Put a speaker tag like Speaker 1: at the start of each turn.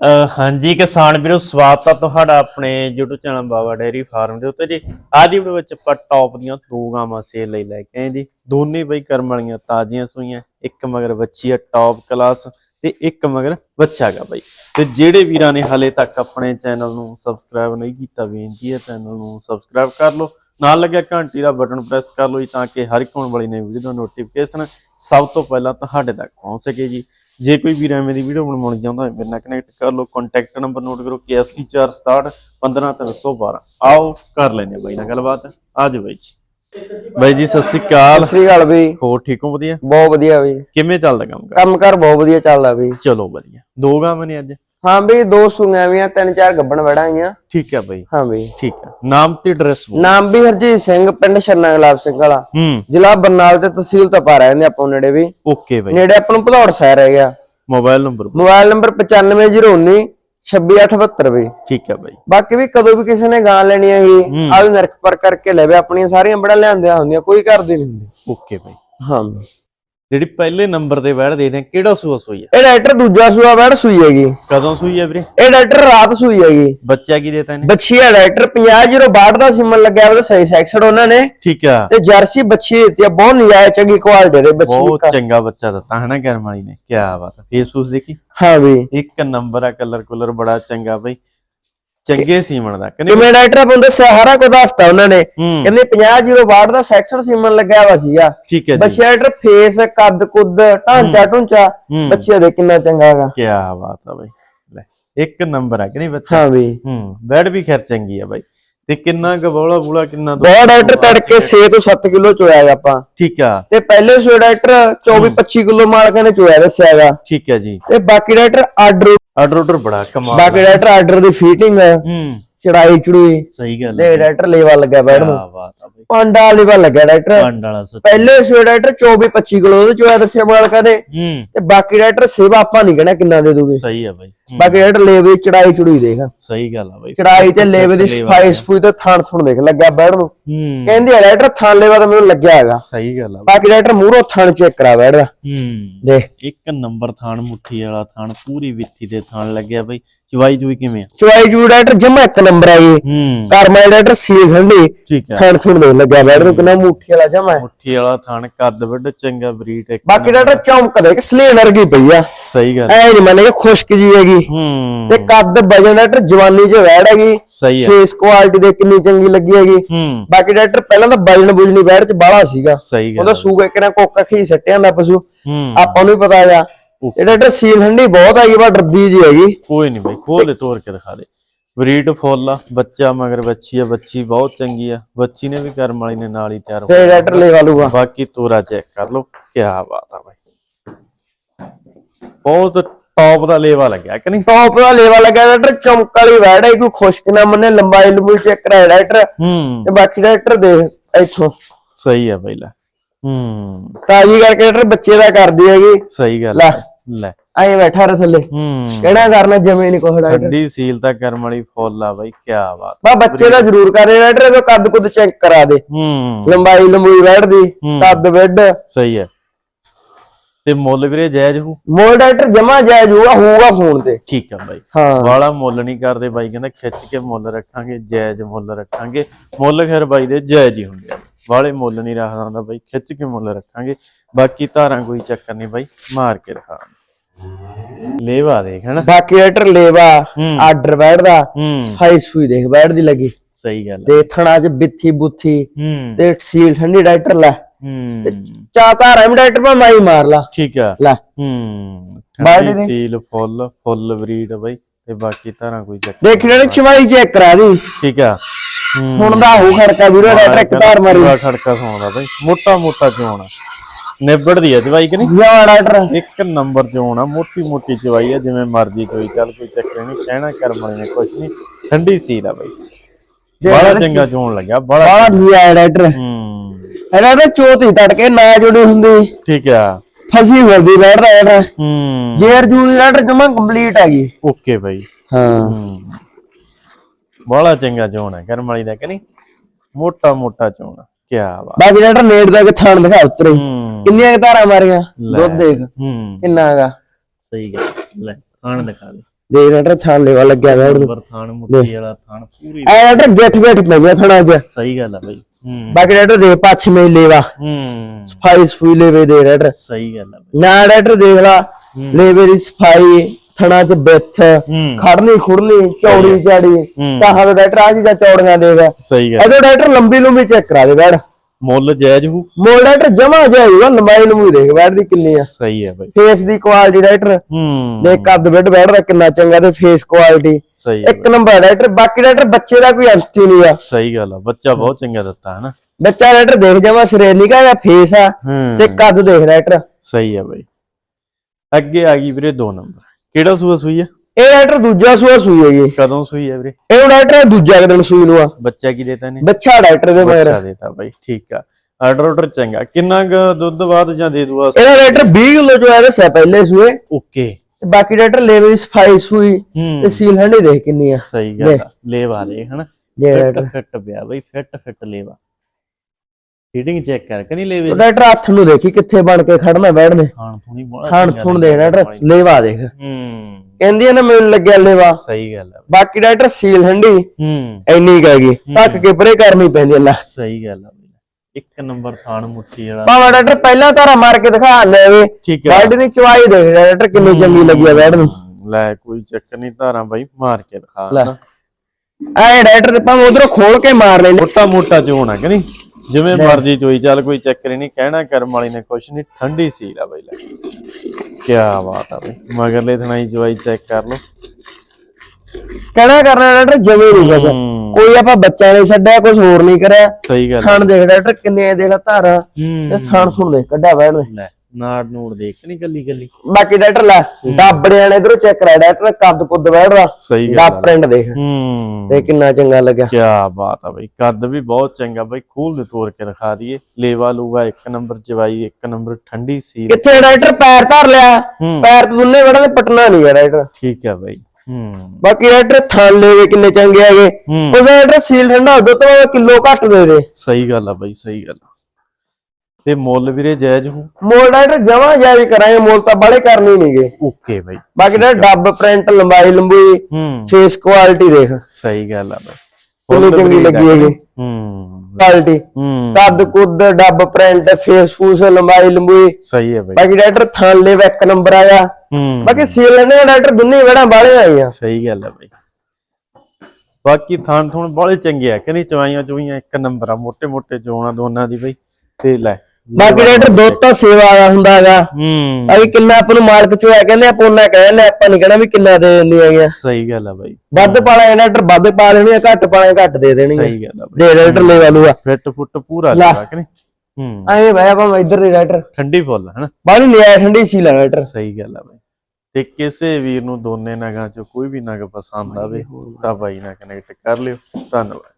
Speaker 1: ਹਾਂਜੀ, ਕਿਸਾਨ ਵੀਰੋ, ਸਵਾਗਤ ਆ ਤੁਹਾਡਾ ਆਪਣੇ YouTube channel Baba dairy farm ਦੇ ਉੱਤੇ ਜੀ। ਅੱਜ ਦੀ ਵੀਡੀਓ ਵਿੱਚ ਆਪਾਂ ਟੌਪ ਦੀਆਂ ਦੋ ਗਾਵਾਂ ਸੇਲ ਲਈ ਲੈ ਕੇ ਆਏ ਜੀ। ਦੋਨੇ ਬਈ ਕਰਮ ਵਾਲੀਆਂ ਤਾਜ਼ੀਆਂ ਸੂਈਆਂ, ਇੱਕ ਮਗਰ ਬੱਚੀ ਆ ਟੌਪ ਕਲਾਸ ਤੇ ਇੱਕ ਮਗਰ ਬੱਚਾ ਗਾ ਬਈ। ਤੇ ਜਿਹੜੇ ਵੀਰਾਂ ਨੇ ਹਾਲੇ ਤੱਕ ਆਪਣੇ ਚੈਨਲ ਨੂੰ ਸਬਸਕ੍ਰਾਈਬ ਨਹੀਂ ਕੀਤਾ, ਬੇਨਤੀ ਹੈ ਚੈਨਲ ਨੂੰ ਸਬਸਕ੍ਰਾਈਬ ਕਰ ਲਓ। ਨਾਲ ਲੱਗਿਆ ਘੰਟੀ ਦਾ ਬਟਨ ਪ੍ਰੈਸ ਕਰ ਲਓ ਜੀ, ਤਾਂ ਕਿ ਹਰ ਇੱਕ ਆਉਣ ਵਾਲੀ ਨਵੀਂ ਵੀਡੀਓ ਦਾ ਨੋਟੀਫਿਕੇਸ਼ਨ ਸਭ ਤੋਂ ਪਹਿਲਾਂ ਤੁਹਾਡੇ ਤੱਕ ਪਹੁੰਚ ਸਕੇ ਜੀ। ਜੇ ਕੋਈ ਵੀਰ ਐਵੇਂ ਦੀ ਵੀਡੀਓ ਬਣਵਾਉਣੀ ਚਾਹੁੰਦਾ ਹੋਵੇ ਮੇਰੇ ਨਾਲ ਕਨੈਕਟ ਕਰ ਲਓ ਕੰਟੈਕਟ ਨੰਬਰ ਨੋਟ ਕਰੋ 8467 15312 ਆਓ ਕਰ ਲੈਨੇ ਬਾਈ ਨਾਲ ਗੱਲਬਾਤ। ਆਜੋ ਬਾਈ ਜੀ। ਬਾਈ ਜੀ ਸਤਿ ਸ੍ਰੀ ਅਕਾਲ।
Speaker 2: ਸਤਿ ਸ੍ਰੀ ਅਕਾਲ ਬਈ।
Speaker 1: ਹੋਰ ਠੀਕ ਹੋ ਵਧੀਆ?
Speaker 2: ਬਹੁਤ ਵਧੀਆ ਬਈ।
Speaker 1: ਕਿਵੇਂ ਚੱਲਦਾ ਕੰਮ ਕਰ?
Speaker 2: ਕੰਮ ਕਰ ਬਹੁਤ ਵਧੀਆ ਚੱਲਦਾ ਬਈ।
Speaker 1: ਚਲੋ ਵਧੀਆ। ਦੋ ਗਾਵਾਂ ਨੇ ਅੱਜ।
Speaker 2: ਹਾਂ ਬਈ ਦੋ ਸੁਣਿਆ ਵੀਆਂ ਤਿੰਨ ਚਾਰ ਗੱਬਣ ਵੜਾਈਆਂ
Speaker 1: ਠੀਕ ਹੈ ਬਾਈ।
Speaker 2: ਹਾਂ ਬਈ
Speaker 1: ਠੀਕ ਹੈ। ਨਾਮ ਤੇ ਐਡਰੈਸ
Speaker 2: ਨਾਮ ਵੀ ਹਰਜੀਤ ਸਿੰਘ ਪਿੰਡ ਛੰਨਾ ਗੁਲਾਬ ਸਿੰਘ ਵਾਲਾ।
Speaker 1: ਹੂੰ।
Speaker 2: ਜ਼ਿਲ੍ਹਾ ਬਰਨਾਲ ਤੇ ਤਹਿਸੀਲ ਤਪਾ ਰਹਿੰਦੇ ਆਪਾਂ ਨੇੜੇ ਵੀ।
Speaker 1: ਓਕੇ ਬਾਈ।
Speaker 2: ਨੇੜੇ ਆਪਾਂ ਨੂੰ ਭਦੌੜ ਸ਼ਹਿਰ ਹੈਗਾ
Speaker 1: ਮੋਬਾਈਲ ਨੰਬਰ
Speaker 2: ਮੋਬਾਈਲ ਨੰਬਰ 95019 26872 ਬਈ
Speaker 1: ਠੀਕ ਹੈ ਬਾਈ।
Speaker 2: ਬਾਕੀ ਵੀ ਕਦੋਂ ਵੀ ਕਿਸੇ ਨੇ ਗਾਂ ਲੈਣੀ ਆਹ ਵੀ ਨਰਕ ਪਰ ਕਰਕੇ ਲੈਵੇ ਆਪਣੀਆਂ ਸਾਰੀਆਂ ਬੜਾ ਲਿਆਂਦਿਆਂ ਹੁੰਦੀਆਂ ਕੋਈ ਕਰਦੀ ਨਹੀਂ ਹੁੰਦੀ।
Speaker 1: ਓਕੇ ਬਾਈ।
Speaker 2: ਹਾਂ।
Speaker 1: ਜਿਹੜੀ ਪਹਿਲੇ ਨੰਬਰ ਤੇ ਬੈਠ ਦੇ ਨੇ ਕਿਹੜਾ ਸੂਆ ਸੂਈ ਹੈ
Speaker 2: ਇਹ ਡਾਕਟਰ ਦੂਜਾ ਸੂਆ ਬੈੜ ਸੂਈ ਹੈਗੀ।
Speaker 1: ਕਦੋਂ ਸੂਈ ਹੈ ਵੀਰੇ?
Speaker 2: ਇਹ ਡਾਕਟਰ ਰਾਤ ਸੂਈ ਹੈਗੀ।
Speaker 1: ਬੱਚਾ ਕੀ ਦੇਤਾ ਇਹਨੇ?
Speaker 2: ਬੱਚੀ ਹੈ ਡਾਕਟਰ 50062 ਦਾ ਸਿਮਨ ਲੱਗਿਆ ਹੋਇਆ ਸਹੀ ਸੈਕਸਡ ਉਹਨਾਂ ਨੇ।
Speaker 1: ਠੀਕ ਆ।
Speaker 2: ਤੇ ਜਰਸੀ ਬੱਚੀ ਦਿੱਤੀ ਆ ਬਹੁਤ ਨਜਾਇਜ਼ ਚੰਗੀ ਕੁਆਲਿਟੀ ਦੇ ਬੱਚੀ
Speaker 1: ਬਹੁਤ ਚੰਗਾ ਬੱਚਾ ਦਿੱਤਾ ਹੈ ਨਾ ਕਰਮ ਵਾਲੀ ਨੇ। ਕੀ ਬਾਤ ਹੈ ਫੇਸਬੁੱਕ ਦੇਖੀ?
Speaker 2: ਹਾਂ ਵੀ।
Speaker 1: ਇੱਕ ਨੰਬਰ ਆ ਕਲਰ ਕੁਲਰ ਬੜਾ ਚੰਗਾ ਬਈ। ਚੰਗੇ ਸੀਮਣ ਦਾ ਕਹਿੰਦੇ
Speaker 2: ਕਿਵੇਂ ਡਾਕਟਰ ਆਪਾਂ ਨੂੰ ਦੱਸਿਆ ਸਾਰਾ ਕੁਝ ਦੱਸਤਾ ਉਹਨਾਂ ਨੇ। ਕਹਿੰਦੇ 50062 ਦਾ ਸੈਕਸਡ ਸਿਮਨ ਲੱਗਿਆ ਹੋਇਆ ਸੀਗਾ।
Speaker 1: ਠੀਕ ਹੈ ਜੀ।
Speaker 2: ਬੱਚਾ ਡਾਕਟਰ ਫੇਸ ਕੱਦ ਕੁੱਦ ਢਾਂਚਾ ਢੁੰਚਾ ਬੱਚੇ ਦੇ ਕਿੰਨਾ ਚੰਗਾ ਹੈਗਾ
Speaker 1: ਕੀ ਬਾਤ ਆ ਬਈ। ਲੈ ਇੱਕ ਨੰਬਰ ਆ ਕਿ ਨਹੀਂ ਬੱਚਾ?
Speaker 2: ਹਾਂ ਵੀ।
Speaker 1: ਹੂੰ ਬੈਡ ਵੀ ਖੈਰ ਚੰਗੀ ਆ ਬਈ। ਤੇ ਕਿੰਨਾ ਗਬੋਲਾ ਬੂਲਾ ਕਿੰਨਾ?
Speaker 2: ਬਹੁਤ ਡਾਕਟਰ ਤੜਕੇ 6 ਤੋਂ 7 ਕਿਲੋ ਚੋਇਆ ਆਪਾਂ।
Speaker 1: ਠੀਕ ਆ।
Speaker 2: ਤੇ ਪਹਿਲੇ ਸੋ ਡਾਕਟਰ 24 25 ਕਿਲੋ ਮਾਲਕਾਂ ਨੇ ਚੋਇਆ ਦੱਸਿਆ ਹੈਗਾ
Speaker 1: ਠੀਕ ਹੈ ਜੀ।
Speaker 2: ਤੇ ਬਾਕੀ ਡਾਕਟਰ ਆਰਡਰ
Speaker 1: ਆਰਡਰ ਆਰਡਰ ਬੜਾ ਕਮਾਲ
Speaker 2: ਬਾਕੀ ਡਾਕਟਰ ਆਰਡਰ ਦੀ ਫੀਟਿੰਗ
Speaker 1: ਹੂੰ
Speaker 2: ਚੜਾਈ ਚੜੂਈ।
Speaker 1: ਸਹੀ ਗੱਲ ਹੈ।
Speaker 2: ਤੇ ਡਾਕਟਰ ਲੇਵਾ ਲੱਗਿਆ ਬੈਠ ਨੂੰ। ਪਾਂਡਾ ਲੇਵਾ ਲੱਗਿਆ ਡਾਕਟਰ।
Speaker 1: ਪੰਡ ਵਾਲਾ ਸੱਚ।
Speaker 2: ਪਹਿਲੇ ਸੋ ਡਾਕਟਰ 24 25 ਕਿਲੋ ਉਹਦੇ ਚੋਇਆ ਦੱਸਿਆ ਮਾਲਕਾਂ ਨੇ।
Speaker 1: ਹੂੰ।
Speaker 2: ਤੇ ਬਾਕੀ ਡਾਕਟਰ ਸੇਵਾ ਆਪਾਂ ਨਹੀਂ ਕਹਿਣਾ ਕਿੰਨਾ ਦੇ ਦੂਗੇ।
Speaker 1: ਸਹੀ ਆ ਬਈ। ਹੂੰ,
Speaker 2: ਬਾਕੀ ਡਾਕਟਰ ਲੇਵੇ ਚੜਾਈ ਚੜੂਈ ਦੇਖ।
Speaker 1: ਸਹੀ ਗੱਲ ਆ ਬਈ।
Speaker 2: ਚੜਾਈ ਤੇ ਲੇਵੇ ਦੀ ਸਫ਼ਾਈ ਸਫੂਈ ਤੇ ਥਣ ਥੁਣ ਦੇਖ ਲੱਗਿਆ ਬੈਠ ਨੂੰ। ਕਹਿੰਦੇ ਆ ਡਾਕਟਰ ਥਣ ਲੇਵਾ ਤਾਂ ਮੈਨੂੰ ਲੱਗਿਆ ਹੈਗਾ।
Speaker 1: ਸਹੀ ਗੱਲ ਆ
Speaker 2: ਬਾਕੀ ਡਾਕਟਰ ਮੂਹਰੋਂ ਥਣ ਚੈੱਕ ਕਰਾ ਬੈਠਦਾ
Speaker 1: ਹੂੰ।
Speaker 2: ਦੇਖ।
Speaker 1: ਇੱਕ ਨੰਬਰ ਥਾਣ ਮੁੱਠੀ ਵਾਲਾ ਥਾਣ ਪੂਰੀ ਵਿੱਥੀ ਦੇ ਥਾਣ ਲੱਗਿਆ ਬਈ। ਚਵਾਈ ਚੂਈ ਕਿਵੇਂ ਆ?
Speaker 2: ਚਵਾਈ ਜੂ ਡਾਕਟਰ ਜਮਾ ਇੱਕ ਨੰਬਰ ਆ ਜੀ।
Speaker 1: ਹੂੰ।
Speaker 2: ਕਰਮਾ ਡਾਕਟਰ ਸੀਲ ਠੰਡੀ।
Speaker 1: ਠੀਕ ਹੈ
Speaker 2: ਥਣ ਥੁਣ ਦੇਖ ਲੱਗਿਆ ਬੈਠ ਨੂੰ ਕਿੰਨਾ ਮੁੱਠੀ ਵਾਲਾ ਜਮਾ
Speaker 1: ਮੁੱਠੀ ਵਾਲਾ ਥਾਣ ਕੱਦ ਵੱਡ ਚੰਗਾ ਬਰੀਡ ਇੱਕ
Speaker 2: ਬਾਕੀ ਡਾਕਟਰ ਚੌਂਕ ਦੇ ਕਿ ਸਲੇਨ ਵਰਗੀ ਪਈ ਆ।
Speaker 1: ਸਹੀ ਗੱਲ
Speaker 2: ਐ ਨਹੀਂ ਮੰਨੇ ਖੁਸ਼ਕ ਜੀ ਹੈਗੀ। ਤੇ ਕੱਦ ਵਜਨ ਡਾਕਟਰ ਜਵਾਨੀ ਚ ਵੈੜ ਹੈਗੀ
Speaker 1: ਸਹੀ ਹੈ।
Speaker 2: ਫੇਸ ਕੁਆਲਿਟੀ ਦੇ ਕਿੰਨੀ ਚੰਗੀ ਲੱਗੀ ਹੈਗੀ।
Speaker 1: ਹੂੰ।
Speaker 2: ਬਾਕੀ ਡਾਕਟਰ ਪਹਿਲਾਂ ਤਾਂ ਵਜਨ ਬੁਜਨੀ ਵੈੜ ਚ ਬਾਹਲਾ ਸੀਗਾ। ਉਹਦਾ ਸੂਗਾ ਕਿਨਾਂ ਕੋਕਾ ਖੀ ਸੱਟਿਆ ਦਾ ਪਸ਼ੂ।
Speaker 1: ਹੂੰ।
Speaker 2: ਆਪਾਂ ਨੂੰ ਵੀ ਪਤਾ ਹੈਗਾ। ਇਹ ਡਾਕਟਰ ਸੀਲ ਠੰਡੀ ਬਹੁਤ ਹੈਗੀ ਬਾ ਡਰਦੀ ਜੀ ਹੈਗੀ।
Speaker 1: ਕੋਈ ਨਹੀਂ ਬਈ ਖੋਲ ਦੇ ਤੋੜ ਕੇ ਦਿਖਾ ਦੇ। ਬਰੀਡ ਫੁੱਲ ਆ ਬੱਚਾ ਮਗਰ ਬੱਚੀ ਆ ਬੱਚੀ ਬਹੁਤ ਚੰਗੀ ਆ। ਬੱਚੀ ਨੇ ਵੀ ਕਰਮ ਵਾਲੀ ਨੇ ਨਾਲ ਹੀ ਤਿਆਰ
Speaker 2: ਤੇ ਡਾਕਟਰ ਲੈ ਵਾਲੂਗਾ
Speaker 1: ਬਾਕੀ ਤੋਰਾ ਚੈੱਕ ਕਰ ਲਓ ਕੀ ਬਾਤ ਆ ਬਾਈ। ਬਹੁਤ ਟੌਪ ਦਾ ਲੇਵਾ ਲੱਗਿਆ ਕਿ ਨਹੀਂ?
Speaker 2: ਟੌਪ ਦਾ ਲੇਵਾ ਲੱਗਾ ਡਾਕਟਰ ਚਮਕ ਵਾਲੀ ਵੈੜ ਹੈ ਕੋਈ ਖੁਸ਼ਕ ਨਾ ਮੰਨੇ ਲੰਬਾਈ ਲੰਬੂਈ ਚੈੱਕ ਕਰਾਇਆ ਡਾਕਟਰ
Speaker 1: ਹੂੰ।
Speaker 2: ਤੇ ਬਾਕੀ ਡਾਕਟਰ ਦੇਖ ਇੱਥੋਂ।
Speaker 1: ਸਹੀ ਆ ਬਈ ਲੈ। ਹੂੰ।
Speaker 2: ਤਾਜੀ ਕਰਕੇ ਡਾਕਟਰ ਬੱਚੇ ਦਾ ਕਰਦੀ ਹੈਗੀ।
Speaker 1: ਸਹੀ ਗੱਲ
Speaker 2: ਲੈ।
Speaker 1: ਲੈ।
Speaker 2: ਐਂ ਬੈਠਾ ਰ ਥੱਲੇ।
Speaker 1: ਹੂੰ।
Speaker 2: ਕਿਹੜਾ ਕਰਨਾ ਜਮੇ ਨਹੀਂ ਕੋਹ ਡਾਕਟਰ
Speaker 1: ਠੰਡੀ ਸੀਲ ਤਾਂ ਕਰਮ ਵਾਲੀ ਫੁੱਲ ਆ ਬਾਈ ਕੀ ਬਾਤ।
Speaker 2: ਬਾ ਬੱਚੇ ਦਾ ਜ਼ਰੂਰ ਕਰੇ ਡਾਕਟਰ ਇਹਦਾ ਕੱਦ ਕੁੱਦ ਚੈੱਕ ਕਰਾ ਦੇ।
Speaker 1: ਹੂੰ।
Speaker 2: ਲੰਬਾਈ ਲੰਬੂਈ ਵੈੜ ਦੀ ਕੱਦ ਵਿੱਡ
Speaker 1: ਸਹੀ ਹੈ। ਤੇ ਮੁੱਲ ਵੀਰੇ ਜਾਇਜ਼ ਹੋ
Speaker 2: ਮੋਲ ਡਾਕਟਰ ਜਮਾ ਜਾਇਜ਼ ਹੋਊਗਾ ਹੋਊਗਾ ਫੋਨ ਤੇ।
Speaker 1: ਠੀਕ ਆ ਬਾਈ।
Speaker 2: ਹਾਂ।
Speaker 1: ਵਾਲਾ ਮੁੱਲ ਨਹੀਂ ਕਰਦੇ ਬਾਈ ਕਹਿੰਦਾ ਖਿੱਚ ਕੇ ਮੁੱਲ ਰੱਖਾਂਗੇ ਜਾਇਜ਼ ਮੁੱਲ ਰੱਖਾਂਗੇ। ਮੁੱਲ ਖੈਰ ਬਾਈ ਦੇ ਜਾਇਜ਼ ਹੀ ਹੁੰਦੇ ਆ। ਵਾਲੇ ਮੁੱਲ ਨਹੀਂ ਰੱਖਦਾ ਹੁੰਦਾ ਬਾਈ ਖਿੱਚ ਕੇ ਮੁੱਲ ਰੱਖਾਂਗੇ। ਬਾਕੀ ਧਾਰਾਂ ਕੋਈ ਚੱਕਰ ਨਹੀਂ ਬਾਈ ਮਾਰ ਕੇ ਰਖਾਂਗੇ ਲੇਵਾ ਦੇਖ ਹਨਾ?
Speaker 2: ਬਾਕੀ ਡਾਕਟਰ ਲੇਵਾ। ਆਰਡਰ ਵੈੜ ਦਾ
Speaker 1: ਹੂੰ।
Speaker 2: ਹਾਈ ਸੂਈ ਦੇਖ ਦੀ ਲੱਗੀ।
Speaker 1: ਸਹੀ ਗੱਲ ਹੈ
Speaker 2: ਚ ਬਿੱਥੀ ਬੁੱਥੀ ਤੇ ਸੀਲ ਠੰਡੀ ਡਾਕਟਰ ਲੈ।
Speaker 1: ਹੂੰ।
Speaker 2: ਚਾ ਧਾਰਾ ਵੀ ਡਾਕਟਰ ਪਾ ਮਾਈ ਮਾਰ ਲਾ।
Speaker 1: ਠੀਕ ਆ।
Speaker 2: ਲੈ।
Speaker 1: ਹੂੰ
Speaker 2: ਦੇ।
Speaker 1: ਸੀਲ ਫੁੱਲ ਫੁੱਲ ਬਰੀਡ ਬਾਈ ਤੇ ਬਾਕੀ ਧਾਰਾਂ ਕੋਈ ਚੱਕਰ
Speaker 2: ਦੇਖ ਲੈ ਚਵਾਈ ਚੈੱਕ ਕਰਾ ਦੀ।
Speaker 1: ਠੀਕ ਆ। ਹੂੰ।
Speaker 2: ਸੁਣਦਾ ਹੋਊ ਖੜਕਾ ਵੀਰੋ ਡਾਕਟਰ ਇੱਕ ਧਾਰ ਮਾਰੀ।
Speaker 1: ਖੜਕਾ ਸੌਂਦਾ ਬਾਈ। ਮੋਟਾ ਮੋਟਾ ਚੋਣ। ਆ ਨਿਬੜਦੀ ਆ ਦਵਾਈ ਕਿ ਨਹੀਂ?
Speaker 2: ਜਾ ਡਾਕਟਰ
Speaker 1: ਇੱਕ ਨੰਬਰ ਚੋਣ ਆ ਮੋਟੀ ਮੋਟੀ ਚਵਾਈ ਆ ਜਿਵੇਂ ਮਰਜ਼ੀ ਕੋਈ ਚੱਲ ਕੋਈ ਚੱਕਰ ਨਹੀਂ ਕਹਿਣਾ ਕਰਮ ਵਾਲੇ ਨੇ ਕੁਛ ਨਹੀਂ। ਠੰਡੀ ਸੀਲ ਆ ਬਾਈ। ਬੜਾ ਚੰਗਾ ਚੋਣ ਲੱਗਿਆ ਬੜਾ
Speaker 2: ਬਾਲਾ ਨਹੀਂ ਆਇਆ ਡਾਕਟਰ
Speaker 1: ਹੂੰ।
Speaker 2: ਇਹਨਾਂ ਦੇ ਚੋਤੀ ਤੜਕੇ ਨਾ ਜੁੜੀ ਹੁੰਦੀ।
Speaker 1: ਠੀਕ ਆ।
Speaker 2: ਫਸੀ ਫਿਰਦੀ ਬੈਠਦਾ ਡਾਕਟਰ
Speaker 1: ਹੂੰ।
Speaker 2: ਜੇਰ ਜੂਦੀ ਡਾਕਟਰ ਜਮਾ ਕੰਪਲੀਟ ਆ ਗਈ।
Speaker 1: ਓਕੇ ਬਾਈ।
Speaker 2: ਹਾਂ।
Speaker 1: ਹੂੰ। ਬੜਾ ਚੰਗਾ ਚੋਣ ਆ ਕਰਮ ਵਾਲੀ ਦਾ ਕਿ ਨਹੀਂ? ਮੋਟਾ ਮੋਟਾ ਚੋਣ ਕੀ ਬਾਤ।
Speaker 2: ਬਾਕੀ ਡਾਕਟਰ ਨੇੜ ਦਾ ਕਿ ਥਾਣ ਦਿਖਾ ਉਤਰੇ।
Speaker 1: ਹੂੰ।
Speaker 2: ਕਿੰਨੀਆਂ ਕੁ ਧਾਰਾਂ ਮਾਰੀਆਂ?
Speaker 1: ਲੈ।
Speaker 2: ਦੁੱਧ ਦੇਖ।
Speaker 1: ਹੂੰ।
Speaker 2: ਕਿੰਨਾ ਹੈਗਾ
Speaker 1: ਸਹੀ ਗੱਲ। ਲੈ ਆਣ ਦਿਖਾ ਦੇ।
Speaker 2: ਦੇ ਡਾਕਟਰ ਥਾਂ ਲੈਵਾ ਲੱਗਿਆ ਵੈੜ ਨੂੰ
Speaker 1: ਨੰਬਰ ਥਾਣ ਮੁੱਠੀ ਵਾਲਾ ਥਾਣ ਪੂਰੀ
Speaker 2: ਐ ਡਾਕਟਰ ਗਿੱਠ ਗਿੱਠ ਪੈ ਗਿਆ ਥਣਾ ਚ।
Speaker 1: ਸਹੀ ਗੱਲ ਆ ਬਾਈ। ਹੂੰ
Speaker 2: ਬਾਕੀ ਡਾਕਟਰ ਦੇ ਪੱਛਮੇ ਲੈਵਾ
Speaker 1: ਹੂੰ।
Speaker 2: ਸਫ਼ਾਈ ਸਫੂਈ ਲੈਵੇ ਦੇ ਡਾਕਟਰ।
Speaker 1: ਸਹੀ ਗੱਲ ਬਾਈ।
Speaker 2: ਨਾ ਡਾਕਟਰ ਦੇਖ ਲਾ ਲੈਵੇ ਦੀ ਸਫ਼ਾਈ ਥਣਾ ਚ ਬਿੱਥ
Speaker 1: ਹੂੰ।
Speaker 2: ਖੜਨੀ ਖੁੜਨੀ ਚੌੜੀ ਚਾੜੀ
Speaker 1: ਹੂੰ।
Speaker 2: ਤਾਂ ਹਾਂ ਡਾਕਟਰ ਆ ਚੀਜ਼ਾਂ ਚੌੜੀਆਂ ਦੇਗਾ।
Speaker 1: ਸਹੀ ਗੱਲ
Speaker 2: ਇਹਦੇ ਡਾਕਟਰ ਲੰਬੀ ਲੰਬੀ ਚੈੱਕ ਕਰਾ ਦੇ ਬੈੜ
Speaker 1: ਮੁੱਲ ਜਾਇਜ਼ ਹੂ
Speaker 2: ਮੋਲ ਡਾਕਟਰ ਜਮਾ ਜਾਊਗਾ ਲੰਬਾਈ ਲੰਬੀ ਦੇਖ ਦੀ ਕਿੰਨੀ ਆ।
Speaker 1: ਸਹੀ ਹੈ ਬਾਈ।
Speaker 2: ਫੇਸ ਦੀ ਕੁਆਲਿਟੀ ਡਾਕਟਰ
Speaker 1: ਹੂੰ।
Speaker 2: ਦੇ ਕੱਦ ਬੈਡ ਬੈੜ ਦਾ ਕਿੰਨਾ ਚੰਗਾ ਤੇ ਫੇਸ ਕੁਆਲਿਟੀ
Speaker 1: ਸਹੀ ਹੈ
Speaker 2: ਇੱਕ ਨੰਬਰ ਡਾਕਟਰ ਬਾਕੀ ਡਾਕਟਰ ਬੱਚੇ ਦਾ ਕੋਈ ਅੰਤ ਹੀ ਨਹੀਂ ਆ।
Speaker 1: ਸਹੀ ਗੱਲ ਆ ਬੱਚਾ ਬਹੁਤ ਚੰਗਾ ਦਿੱਤਾ ਹੈ ਨਾ
Speaker 2: ਬੱਚਾ ਡਾਕਟਰ ਦੇਖ ਜਾਵਾ ਸਰੀਰ ਨਿਕਾ ਜਾਂ ਫੇਸ ਆ
Speaker 1: ਹੂੰ।
Speaker 2: ਤੇ ਕੱਦ ਦੇਖ ਡਾਕਟਰ।
Speaker 1: ਸਹੀ ਹੈ ਬਾਈ। ਅੱਗੇ ਆ ਗਈ ਵੀਰੇ 2 ਨੰਬਰ ਕਿਹੜਾ ਸੂਆ ਸੂਈ ਹੈ
Speaker 2: ਇਹ ਡਾਕਟਰ ਦੂਜਾ ਸੂਆ ਸੂਈ ਹੈਗੀ
Speaker 1: ਕਦੋਂ ਸੂਈ ਹੈ ਵੀਰੇ?
Speaker 2: ਇਹ ਡਾਕਟਰ ਦੂਜਾ ਦਿਨ ਸੂਈ ਨੂੰ ਆ।
Speaker 1: ਬੱਚਾ ਕੀ ਦੇਤਾ ਨੇ
Speaker 2: ਬੱਚਾ ਡਾਕਟਰ ਦੇ ਮਗਰ।
Speaker 1: ਬੱਚਾ ਦੇਤਾ ਬਾਈ ਠੀਕ ਆ। ਆਰਡਰ ਆਰਡਰ ਚੰਗਾ। ਕਿੰਨਾ ਕੁ ਦੁੱਧ ਬਾਅਦ ਜਾਂ ਦੇ ਦੂਆ
Speaker 2: ਇਹਦਾ ਡਾਕਟਰ 20 ਕਿਲੋ ਜੋ ਆ ਦੱਸਿਆ ਪਹਿਲੇ ਸੂਏ।
Speaker 1: ਓਕੇ।
Speaker 2: ਬਾਕੀ ਡਾਕਟਰ ਲੈਵਲ ਸਫ਼ਾਈ ਸੂਈ
Speaker 1: ਹੂੰ।
Speaker 2: ਤੇ ਸੀਲ ਹੰਡੀ ਦੇਖ ਕਿੰਨੀ ਆ।
Speaker 1: ਸਹੀ ਗੱਲ ਲੇਵਾ ਦੇ ਹਨਾ?
Speaker 2: ਜੇ
Speaker 1: ਫਿੱਟ ਫਿੱਟ ਪਿਆ ਬਈ ਫਿੱਟ ਫਿੱਟ ਲੇਵਾ। ਫੀਡਿੰਗ ਚੈੱਕ ਕਰ ਕਿ ਨਹੀਂ ਲੇਵੇ?
Speaker 2: ਡਾਕਟਰ ਹੱਥ ਨੂੰ ਦੇਖੀ ਕਿੱਥੇ ਬਣ ਕੇ ਖੜਨਾ ਬੈਠਨੇ
Speaker 1: ਖਾਣ ਬੜਾ
Speaker 2: ਖਾਣ ਥੁਣ ਦੇ ਡਾਕਟਰ ਲੇਵਾ ਦੇਖ।
Speaker 1: ਹੂੰ।
Speaker 2: ਕਹਿੰਦੀ ਆ ਨਾ ਮੈਨੂੰ ਲੱਗਿਆ ਲੇਵਾ।
Speaker 1: ਸਹੀ ਗੱਲ ਆ।
Speaker 2: ਬਾਕੀ ਡਾਕਟਰ ਸੀਲ ਹੰਡੀ
Speaker 1: ਹੂੰ।
Speaker 2: ਇੰਨੀ ਕਹੇਗੀ ਧੱਕ ਕੇ ਪਰੇ ਕਰਨੀ ਪੈਂਦੀ ਅੱਲਾ
Speaker 1: ਸਹੀ ਗੱਲ ਬਈ। ਇੱਕ ਨੰਬਰ ਥਾਣ ਮੁੱਠੀ ਵਾਲਾ।
Speaker 2: ਭਾਵੇਂ ਡਾਕਟਰ ਪਹਿਲਾਂ ਧਾਰਾ ਮਾਰ ਕੇ ਦਿਖਾ ਲੈਵੇ। ਬੈਡ ਦੀ ਚਵਾਈ ਦੇਖ ਡਾਕਟਰ ਕਿੰਨੀ ਚੰਗੀ ਲੱਗੀ ਆ ਬੈਡ ਨੂੰ।
Speaker 1: ਲੈ ਕੋਈ ਚੱਕਰ ਨਹੀਂ ਧਾਰਾਂ ਬਾਈ ਮਾਰ ਕੇ ਦਿਖਾ।
Speaker 2: ਐ ਡਾਕਟਰ ਤੇ ਭਾਵੇਂ ਉਧਰੋਂ ਖੋਲ ਕੇ ਮਾਰ ਲੈਣੇ
Speaker 1: ਮੋਟਾ ਮੋਟਾ ਚੋਣਾ ਕਿ ਨਹੀਂ? ਜਿਵੇਂ ਮਰਜ਼ੀ ਚੋਈ ਚੱਲ ਕੋਈ ਚੱਕਰ ਨਹੀਂ ਕਹਿਣਾ ਕਰਮ ਵਾਲੀ ਨੇ ਕੁਛ ਨਹੀਂ ਠੰਡੀ ਸੀ ਆ ਬਈ ਲੈ। ਕੀ ਬਾਤ ਆ ਬਈ ਮਗਰਲੇ ਥਣਾਈ ਚਵਾਈ ਚੈੱਕ ਕਰ ਲਓ।
Speaker 2: ਕਹਿਣਾ ਕਰਨਾ ਡਾਕਟਰ ਜਮੇ ਨਹੀਂ ਕੁਛ।
Speaker 1: ਹੂੰ,
Speaker 2: ਕੋਈ ਆਪਾਂ ਬੱਚਾ ਨਹੀਂ ਛੱਡਿਆ ਕੁਝ ਹੋਰ ਨਹੀਂ ਕਰਿਆ।
Speaker 1: ਸਹੀ ਗੱਲ ਆ।
Speaker 2: ਥਣ ਦੇਖ ਡਾਕਟਰ ਕਿੰਨੇ ਦੇਖ ਧਾਰਾ। ਤੇ
Speaker 1: ਹੂੰ
Speaker 2: ਥਣ ਥੁਣ ਦੇਖ ਕੱਢਾ ਬੈਡ ਨੇ
Speaker 1: ਲੈ। ਨਾੜ ਨੂੜ ਦੇਖ ਨਹੀਂ ਕੱਲੀ ਕੱਲੀ।
Speaker 2: ਬਾਕੀ ਡਾਕਟਰ ਲੈ ਡਾਬੜਿਆਂ ਨੇ ਇਧਰੋਂ ਚੈੱਕ ਕਰਾ ਡਾਕਟਰ ਕੱਦ ਕੁੱਦ ਬੈਠਦਾ।
Speaker 1: ਸਹੀ ਗੱਲ
Speaker 2: ਡਾਬ ਪ੍ਰਿੰਟ ਦੇਖ
Speaker 1: ਹੂੰ।
Speaker 2: ਤੇ ਕਿੰਨਾ ਚੰਗਾ ਲੱਗਿਆ।
Speaker 1: ਕੀ ਬਾਤ ਆ ਬਈ ਕੱਦ ਵੀ ਬਹੁਤ ਚੰਗਾ ਬਈ ਖੂਲ ਦੇ ਤੋੜ ਕੇ ਦਿਖਾ ਦਈਏ। ਲੇਵਾ ਲੂਗਾ ਇੱਕ ਨੰਬਰ ਜਵਾਈ ਇੱਕ ਨੰਬਰ ਠੰਡੀ ਸੀ
Speaker 2: ਕਿੱਥੇ ਡਾਕਟਰ? ਪੈਰ ਧਰ ਲਿਆ।
Speaker 1: ਹੂੰ।
Speaker 2: ਪੈਰ ਤੇ ਦੁੰਨੇ ਵੜਾ ਤੇ ਪਟਨਾ ਨਹੀਂ ਹੈ ਡਾਕਟਰ।
Speaker 1: ਠੀਕ ਆ ਬਈ ਹੂੰ।
Speaker 2: ਬਾਕੀ ਡਾਕਟਰ ਥਾਂ ਲੈਵੇ ਕਿੰਨੇ ਚੰਗੇ ਹੈਗੇ।
Speaker 1: ਹੂੰ।
Speaker 2: ਉਹ ਡਾਕਟਰ ਸੀਲ ਠੰਡਾ ਹੋ ਤੋਂ ਕਿਲੋ ਘੱਟ ਦੇ ਦੇ।
Speaker 1: ਸਹੀ ਗੱਲ ਆ ਬਈ ਸਹੀ ਗੱਲ ਆ। ਤੇ ਮੁੱਲ ਵੀਰੇ ਜਾਇਜ਼ ਹੋ
Speaker 2: ਮੋਲ ਡਾਕਟਰ ਜਮਾ ਜਾਇਜ਼ ਕਰਾਂਗੇ ਮੋਲ ਤਾਂ ਬਾਲੇ ਕਰਨੀ ਨਹੀਂਗੇ
Speaker 1: ਓਕੇ ਬਾਈ।
Speaker 2: ਬਾਕੀ ਜਿਹੜਾ ਡੱਬ ਪ੍ਰਿੰਟ ਲੰਬਾਈ ਲੰਬੂਈ ਫੇਸ ਕੁਆਲਿਟੀ ਦੇਖ।
Speaker 1: ਸਹੀ ਗੱਲ ਆ ਬਾਈ।
Speaker 2: ਕਿੰਨੀ ਚੰਗੀ ਲੱਗੀ ਹੈਗੀ
Speaker 1: ਹੂੰ।
Speaker 2: ਕੁਆਲਿਟੀ
Speaker 1: ਹੂੰ।
Speaker 2: ਕੱਦ ਕੁੱਦ ਡੱਬ ਪ੍ਰਿੰਟ ਫੇਸ ਫੂਸ ਲੰਬਾਈ ਲੰਬੂਈ।
Speaker 1: ਸਹੀ ਹੈ ਬਾਈ।
Speaker 2: ਬਾਕੀ ਡਾਕਟਰ ਥਾਲੇ ਵਾ ਇੱਕ ਨੰਬਰ ਆਇਆ। ਬਾਕੀ ਸੀਲ ਲੈਣੇ ਡਾਕਟਰ ਦੁੰਨੇ ਵੜਾ ਬਾਲੇ ਆਈਆਂ
Speaker 1: ਸਹੀ ਗੱਲ ਆ ਬਾਈ। ਬਾਕੀ ਥਾਂ ਥੁਣ ਬਾਲੇ ਚੰਗੇ ਆ। ਕਿ ਚਵਾਈਆਂ ਚੁਈਆਂ ਇੱਕ ਨੰਬਰ ਆ। ਮੋਟੇ ਮੋਟੇ ਜੋਣਾ ਦੋਨਾਂ ਦੀ ਬਾਈ। ਤੇ ਲੈ
Speaker 2: ਬਾਕੀ ਡਾਕਟਰ ਦੁੱਧ ਤਾਂ ਸੇਵਾ ਆਇਆ ਹੁੰਦਾ ਹੈਗਾ।
Speaker 1: ਹੂੰ।
Speaker 2: ਅਗੇ ਕਿੰਨਾ ਆਪਾਂ ਨੂੰ ਮਾਲਕ ਚੋਂ ਆ ਕਹਿੰਦੇ ਆਪਾਂ ਉਹਨਾਂ ਕਹਿੰਦੇ ਆਪਾਂ ਨਹੀਂ ਕਹਿਣਾ ਵੀ ਕਿੰਨਾ ਦੇ ਦਿੰਦੀਆਂ ਹੈਗੀਆਂ
Speaker 1: ਸਹੀ ਗੱਲ ਆ ਬਈ।
Speaker 2: ਵੱਧ ਪਾਲਾ ਡਾਕਟਰ ਵੱਧ ਪਾ ਲੈਣੀ ਆ ਘੱਟ ਪਾਲਾ ਘੱਟ ਦੇ ਦੇਣੀ ਆ।
Speaker 1: ਸਹੀ ਗੱਲ ਆ ਬਈ।
Speaker 2: ਦੇ ਡਾਕਟਰ ਲੈ ਵਾਲੂਆ
Speaker 1: ਫਿੱਟ ਫੁੱਟ ਪੂਰਾ
Speaker 2: ਲੈ।
Speaker 1: ਲੱਗਾ ਕਿ ਨਹੀਂ ਹੂੰ।
Speaker 2: ਐਵੇਂ ਭਾਈ ਆਪਾਂ ਇੱਧਰ ਦੇ ਡਾਕਟਰ।
Speaker 1: ਠੰਡੀ ਫੁੱਲ ਹਨਾ?
Speaker 2: ਬਾਹਲੀ ਨਿਆਇ ਠੰਡੀ ਸੀ ਲਾ ਡਾਕਟਰ।
Speaker 1: ਸਹੀ ਗੱਲ ਆ ਬਈ। ਤੇ ਕਿਸੇ ਵੀਰ ਨੂੰ ਦੋਨੇ ਨਗਾਂ ਚੋਂ ਕੋਈ ਵੀ ਨਗ ਪਸੰਦ ਆਵੇ ਤਾਂ ਬਾਈ ਨਾਲ ਕਨੈਕਟ ਕਰ ਲਿਓ। ਧੰਨਵਾਦ।